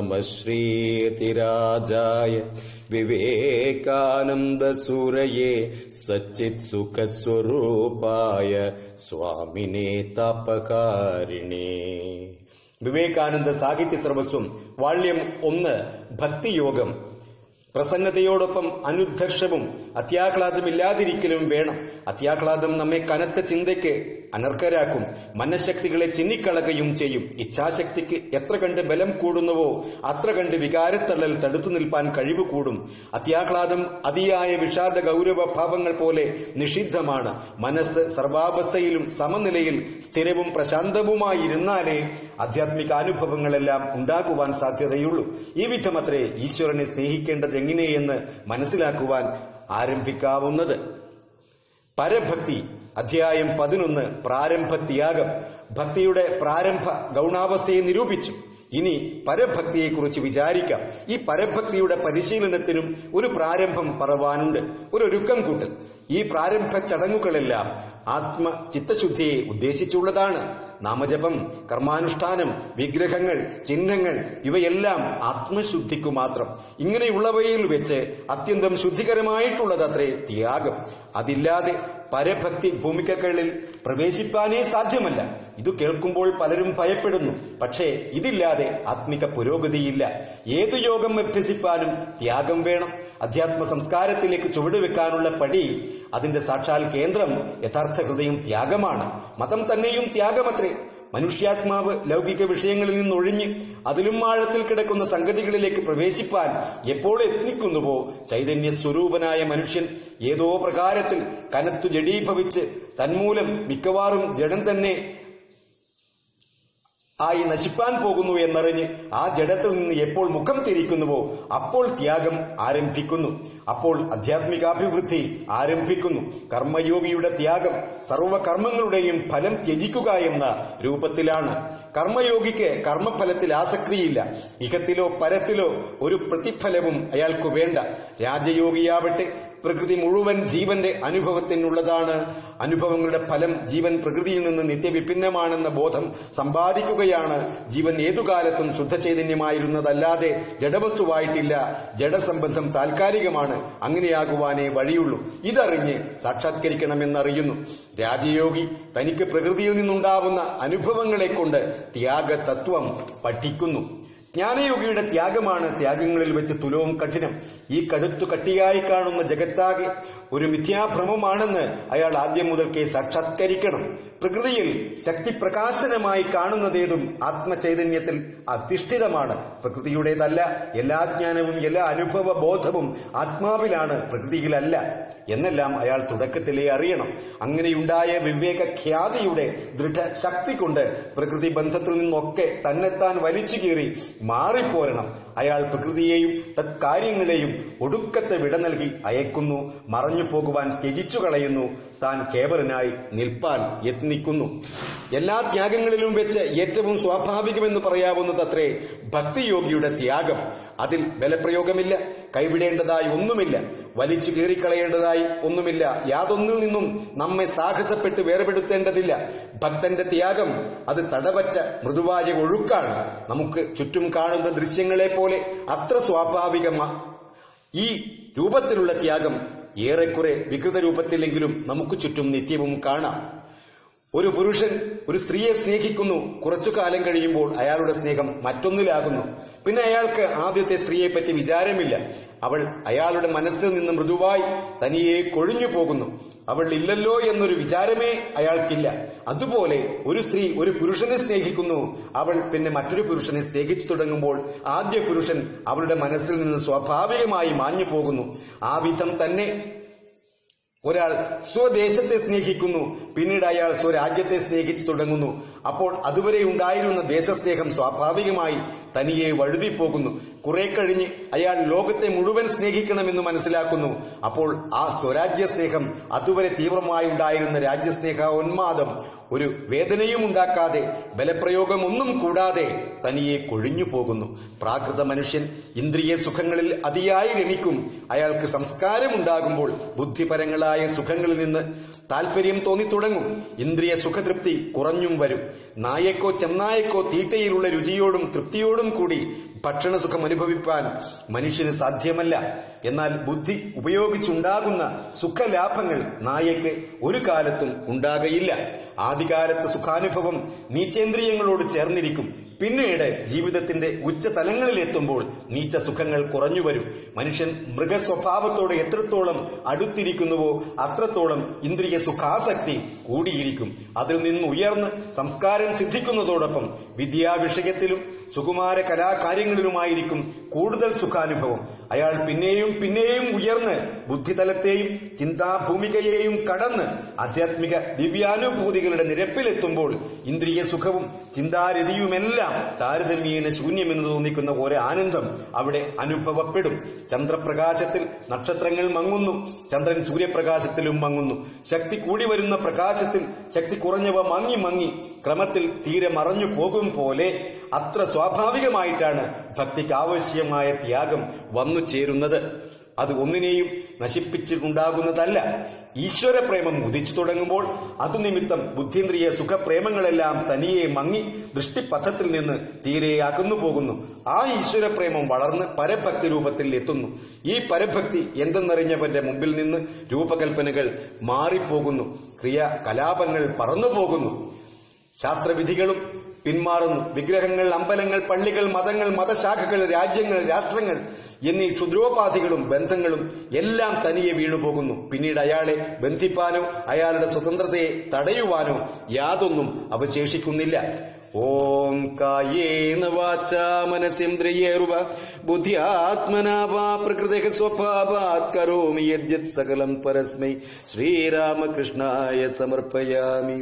നമ ശ്രീതിരാജായ വിവേകാനന്ദസൂരയേ സച്ചിത് സുഖസ്വരൂപായ സ്വാമിനേ തപകാരിണേ വിവേകാനന്ദ സാഹിത്യ സർവസ്വം വാള്യം ഒന്ന് ഭക്തിയോഗം. പ്രസന്നതയോടൊപ്പം അനുദ്ധർഷവും അത്യാഹ്ലാദമില്ലാതിരിക്കലും വേണം. അത്യാഹ്ലാദം നമ്മെ കനത്ത ചിന്തയ്ക്ക് അനർഹരാക്കും. മനഃശക്തികളെ ചിന്നിക്കളകയും ചെയ്യും. ഇച്ഛാശക്തിക്ക് എത്ര കണ്ട് ബലം കൂടുന്നുവോ അത്ര കണ്ട് വികാരത്തള്ളൽ തടുത്തു നിൽപ്പാൻ കഴിവ് കൂടും. അത്യാഹ്ലാദം അതിയായ വിഷാദ ഗൗരവ ഭാവങ്ങൾ പോലെ നിഷിദ്ധമാണ്. മനസ്സ് സർവാവസ്ഥയിലും സമനിലയിൽ സ്ഥിരവും പ്രശാന്തവുമായിരുന്നാലേ ആധ്യാത്മിക അനുഭവങ്ങളെല്ലാം ഉണ്ടാകുവാൻ സാധ്യതയുള്ളൂ. ഈ വിധമത്രേ ഈശ്വരനെ സ്നേഹിക്കേണ്ടത് എങ്ങനെയെന്ന് മനസ്സിലാക്കുവാൻ ആരംഭിക്കാവുന്നത്. പരഭക്തി അധ്യായം പതിനൊന്ന് പ്രാരംഭ ത്യാഗം ഭക്തിയുടെ പ്രാരംഭ ഗൗണാവസ്ഥയെ നിരൂപിച്ചു. ഇനി പരഭക്തിയെക്കുറിച്ച് വിചാരിക്കാം. ഈ പരഭക്തിയുടെ പരിശീലനത്തിനും ഒരു പ്രാരംഭം പറവാനുണ്ട്. ഒരു ഒരുക്കം കൂട്ടൽ. ഈ പ്രാരംഭ ചടങ്ങുകളെല്ലാം ആത്മ ചിത്തശുദ്ധിയെ ഉദ്ദേശിച്ചുള്ളതാണ്. നാമജപം കർമാനുഷ്ഠാനം വിഗ്രഹങ്ങൾ ചിഹ്നങ്ങൾ ഇവയെല്ലാം ആത്മശുദ്ധിക്കു മാത്രം. ഇങ്ങനെയുള്ളവയിൽ വെച്ച് അത്യന്തം ശുദ്ധികരമായിട്ടുള്ളതത്രേ ത്യാഗം. അതില്ലാതെ പരഭക്തി ഭൂമികകളിൽ പ്രവേശിപ്പാനേ സാധ്യമല്ല. ഇത് കേൾക്കുമ്പോൾ പലരും ഭയപ്പെടുന്നു. പക്ഷേ ഇതില്ലാതെ ആത്മിക പുരോഗതിയില്ല. ഏതു യോഗം അഭ്യസിപ്പാനും ത്യാഗം വേണം. അധ്യാത്മ സംസ്കാരത്തിലേക്ക് ചുവടുവെക്കാനുള്ള പടി അതിന്റെ സാക്ഷാൽ കേന്ദ്രം യഥാർത്ഥ ഹൃദയം ത്യാഗമാണ്. മതം തന്നെയും ത്യാഗമത്രേ. മനുഷ്യാത്മാവ് ലൗകിക വിഷയങ്ങളിൽ നിന്നൊഴിഞ്ഞ് അതിലും ആഴത്തിൽ കിടക്കുന്ന സംഗതികളിലേക്ക് പ്രവേശിപ്പാൻ എപ്പോൾ എത്തിക്കുന്നുവോ ചൈതന്യ സ്വരൂപനായ മനുഷ്യൻ ഏതോ പ്രകാരത്തിൽ കനത്തു ജഡീഭവിച്ച് തന്മൂലം മിക്കവാറും ജഡം തന്നെ ആയി നശിപ്പാൻ പോകുന്നു എന്നറിഞ്ഞ് ആ ജഡത്തിൽ നിന്ന് എപ്പോൾ മുഖം തിരിക്കുന്നുവോ അപ്പോൾ ത്യാഗം ആരംഭിക്കുന്നു. അപ്പോൾ ആധ്യാത്മികാഭിവൃദ്ധി ആരംഭിക്കുന്നു. കർമ്മയോഗിയുടെ ത്യാഗം സർവകർമ്മങ്ങളുടെയും ഫലം ത്യജിക്കുക എന്ന രൂപത്തിലാണ്. കർമ്മയോഗിക്ക് കർമ്മഫലത്തിൽ ആസക്തിയില്ല. ഇഹത്തിലോ പരത്തിലോ ഒരു പ്രതിഫലവും അയാൾക്ക് വേണ്ട. രാജയോഗിയാവട്ടെ പ്രകൃതി മുഴുവൻ ജീവന്റെ അനുഭവത്തിനുള്ളതാണ്. അനുഭവങ്ങളുടെ ഫലം ജീവൻ പ്രകൃതിയിൽ നിന്ന് നിത്യവിഭിന്നമാണെന്ന ബോധം സമ്പാദിക്കുകയാണ്. ജീവൻ ഏതു കാലത്തും ശുദ്ധ ചൈതന്യമായിരുന്നതല്ലാതെ ജഡവസ്തുവായിട്ടില്ല. ജഡസംബന്ധം താൽക്കാലികമാണ്. അങ്ങനെയാകുവാനേ വഴിയുള്ളൂ. ഇതറിഞ്ഞ് സാക്ഷാത്കരിക്കണമെന്നറിയുന്നു. രാജയോഗി തനിക്ക് പ്രകൃതിയിൽ നിന്നുണ്ടാവുന്ന അനുഭവങ്ങളെ കൊണ്ട് ത്യാഗതത്വം പഠിക്കുന്നു. ജ്ഞാനയോഗിയുടെ ത്യാഗമാണ് ത്യാഗങ്ങളിൽ വെച്ച് തുലവും കഠിനം. ഈ കടുത്തു കട്ടിയായി കാണുന്ന ജഗത്താകെ ഒരു മിഥ്യാഭ്രമമാണെന്ന് അയാൾ ആദ്യം മുതൽക്കേ സാക്ഷാത്കരിക്കണം. പ്രകൃതിയിൽ ശക്തിപ്രകാശനമായി കാണുന്നതേതും ആത്മചൈതന്യത്തിൽ അധിഷ്ഠിതമാണ്. പ്രകൃതിയുടേതല്ല എല്ലാ ജ്ഞാനവും എല്ലാ അനുഭവ ബോധവും ആത്മാവിലാണ് പ്രകൃതിയിലല്ല. എന്നെല്ലാം അയാൾ തുടക്കത്തിലേ അറിയണം. അങ്ങനെയുണ്ടായ വിവേക ഖ്യാതിയുടെ ദൃഢശക്തി കൊണ്ട് പ്രകൃതി ബന്ധത്തിൽ നിന്നൊക്കെ തന്നെത്താൻ വലിച്ചു കീറി മാറിപ്പോരണം. അയാൾ പ്രകൃതിയെയും തത്കാര്യങ്ങളെയും ഒടുക്കത്തെ വിട നൽകി അയക്കുന്നു. മറഞ്ഞു പോകുവാൻ ത്യജിച്ചു കളയുന്നു താൻ കേവലനായി നിൽപ്പാൻ യത്നിക്കുന്നു. എല്ലാ ത്യാഗങ്ങളിലും വെച്ച് ഏറ്റവും സ്വാഭാവികമെന്ന് പറയാവുന്നതത്രേ ഭക്തിയോഗിയുടെ ത്യാഗം. അതിൽ ബലപ്രയോഗമില്ല കൈവിടേണ്ടതായി ഒന്നുമില്ല വലിച്ചു കീറിക്കളയേണ്ടതായി ഒന്നുമില്ല യാതൊന്നിൽ നിന്നും നമ്മെ സാഹസപ്പെട്ട് വേർപെടുത്തേണ്ടതില്ല. ഭക്തന്റെ ത്യാഗം അത് തടവറ്റ മൃദുവായ ഒഴുക്കാണ്. നമുക്ക് ചുറ്റും കാണുന്ന ദൃശ്യങ്ങളെ പോലെ അത്ര സ്വാഭാവികമാ ഈ രൂപത്തിലുള്ള ത്യാഗം ഏറെക്കുറെ വികൃത രൂപത്തിലെങ്കിലും നമുക്ക് ചുറ്റും നിത്യവും കാണാം. ഒരു പുരുഷൻ ഒരു സ്ത്രീയെ സ്നേഹിക്കുന്നു. കുറച്ചു കാലം കഴിയുമ്പോൾ അയാളുടെ സ്നേഹം മറ്റൊന്നിലാകുന്നു. പിന്നെ അയാൾക്ക് ആദ്യത്തെ സ്ത്രീയെ പറ്റി വിചാരമില്ല. അവൾ അയാളുടെ മനസ്സിൽ നിന്ന് മൃദുവായി തനിയെ കൊഴിഞ്ഞു പോകുന്നു. അവൾ ഇല്ലല്ലോ എന്നൊരു വിചാരമേ അയാൾക്കില്ല. അതുപോലെ ഒരു സ്ത്രീ ഒരു പുരുഷനെ സ്നേഹിക്കുന്നു. അവൾ പിന്നെ മറ്റൊരു പുരുഷനെ സ്നേഹിച്ചു തുടങ്ങുമ്പോൾ ആദ്യ പുരുഷൻ അവളുടെ മനസ്സിൽ നിന്ന് സ്വാഭാവികമായി മാഞ്ഞു പോകുന്നു ആ വിധം തന്നെ ഒരാൾ സ്വദേശത്തെ സ്നേഹിക്കുന്നു പിന്നീട് അയാൾ സ്വരാജ്യത്തെ സ്നേഹിച്ചു തുടങ്ങുന്നു. അപ്പോൾ അതുവരെ ഉണ്ടായിരുന്ന ദേശസ്നേഹം സ്വാഭാവികമായി തനിയെ വഴുതിപ്പോകുന്നു. കുറെ കഴിഞ്ഞ് അയാൾ ലോകത്തെ മുഴുവൻ സ്നേഹിക്കണമെന്ന് മനസ്സിലാക്കുന്നു. അപ്പോൾ ആ സ്വരാജ്യ സ്നേഹം അതുവരെ തീവ്രമായി ഉണ്ടായിരുന്ന രാജ്യസ്നേഹ ഉന്മാദം ഒരു വേദനയും ഉണ്ടാക്കാതെ ബലപ്രയോഗമൊന്നും കൂടാതെ തനിയെ കൊഴിഞ്ഞു പോകുന്നു. പ്രാകൃത മനുഷ്യൻ ഇന്ദ്രിയ സുഖങ്ങളിൽ അതിയായി രമിക്കും അയാൾക്ക് സംസ്കാരമുണ്ടാകുമ്പോൾ ബുദ്ധിപരങ്ങളായ സുഖങ്ങളിൽ നിന്ന് താല്പര്യം തോന്നിത്തുടങ്ങും. ഇന്ദ്രിയ സുഖതൃപ്തി കുറഞ്ഞും വരും. നായക്കോ ചെന്നായക്കോ തീറ്റയിലുള്ള രുചിയോടും തൃപ്തിയോടും കൂടി ഭക്ഷണസുഖം അനുഭവിപ്പാൻ മനുഷ്യന് സാധ്യമല്ല. എന്നാൽ ബുദ്ധി ഉപയോഗിച്ചുണ്ടാകുന്ന സുഖലാഭങ്ങൾ നായക്ക് ഒരു കാലത്തും ഉണ്ടാകയില്ല. ആദികാലത്ത് സുഖാനുഭവം നീച്ചേന്ദ്രിയങ്ങളോട് ചേർന്നിരിക്കും. പിന്നീട് ജീവിതത്തിന്റെ ഉച്ചതലങ്ങളിലെത്തുമ്പോൾ നീച്ച സുഖങ്ങൾ കുറഞ്ഞു വരും. മനുഷ്യൻ മൃഗസ്വഭാവത്തോട് എത്രത്തോളം അടുത്തിരിക്കുന്നുവോ അത്രത്തോളം ഇന്ദ്രിയ സുഖാസക്തി കൂടിയിരിക്കും. അതിൽ നിന്ന് ഉയർന്ന് സംസ്കാരം സിദ്ധിക്കുന്നതോടൊപ്പം വിദ്യാവിഷയത്തിലും സുകുമാര കലാകാര്യങ്ങളിലുമായിരിക്കും കൂടുതൽ സുഖാനുഭവം. അയാൾ പിന്നെയും പിന്നെയും ഉയർന്ന് ബുദ്ധിതലത്തെയും ചിന്താഭൂമികയെയും കടന്ന് ആധ്യാത്മിക ദിവ്യാനുഭൂതികളുടെ നിരപ്പിലെത്തുമ്പോൾ ഇന്ദ്രിയ സുഖവും ചിന്താരതിയുമെല്ലാം താരതമ്യേന ശൂന്യമെന്ന് തോന്നിക്കുന്ന ഒരു ആനന്ദം അവിടെ അനുഭവപ്പെടും. ചന്ദ്രപ്രകാശത്തിൽ നക്ഷത്രങ്ങൾ മങ്ങുന്നു. ചന്ദ്രൻ സൂര്യപ്രകാശത്തിലും മങ്ങുന്നു. ശക്തി കൂടി വരുന്ന പ്രകാശത്തിൽ ശക്തി കുറഞ്ഞവ മങ്ങി മങ്ങി ക്രമത്തിൽ തീരെ മറഞ്ഞു പോകും പോലെ അത്ര സ്വാഭാവികമായിട്ടാണ് ഭക്തിക്ക് ആവശ്യമായ ത്യാഗം വന്നു ചേരുന്നത്. അത് ഒന്നിനെയും നശിപ്പിച്ചിട്ടുണ്ടാകുന്നതല്ല. ഈശ്വര പ്രേമം ഉദിച്ചു തുടങ്ങുമ്പോൾ അതുനിമിത്തം ബുദ്ധീന്ദ്രിയ സുഖപ്രേമങ്ങളെല്ലാം തനിയെ മങ്ങി ദൃഷ്ടിപഥത്തിൽ നിന്ന് തീരെ അകന്നു പോകുന്നു. ആ ഈശ്വര പ്രേമം വളർന്ന് പരഭക്തി രൂപത്തിൽ എത്തുന്നു. ഈ പരഭക്തി എന്തെന്നറിഞ്ഞവന്റെ മുമ്പിൽ നിന്ന് രൂപകൽപ്പനകൾ മാറിപ്പോകുന്നു. ക്രിയ കലാപങ്ങൾ പറന്നു പോകുന്നു ശാസ്ത്രവിധികളും പിന്മാറുന്നു. വിഗ്രഹങ്ങൾ അമ്പലങ്ങൾ പള്ളികൾ മതങ്ങൾ മതശാഖകൾ രാജ്യങ്ങൾ രാഷ്ട്രങ്ങൾ എന്നീ ക്ഷുദ്രോപാധികളും ബന്ധങ്ങളും എല്ലാം തനിയെ വീണുപോകുന്നു. പിന്നീട് അയാളെ ബന്ധിപ്പാനോ അയാളുടെ സ്വതന്ത്രതയെ തടയുവാനോ യാതൊന്നും അവശേഷിക്കുന്നില്ല. ഓം കരോമി യദ്യത് സകലം ശ്രീരാമകൃഷ്ണായ സമർപ്പയാമി.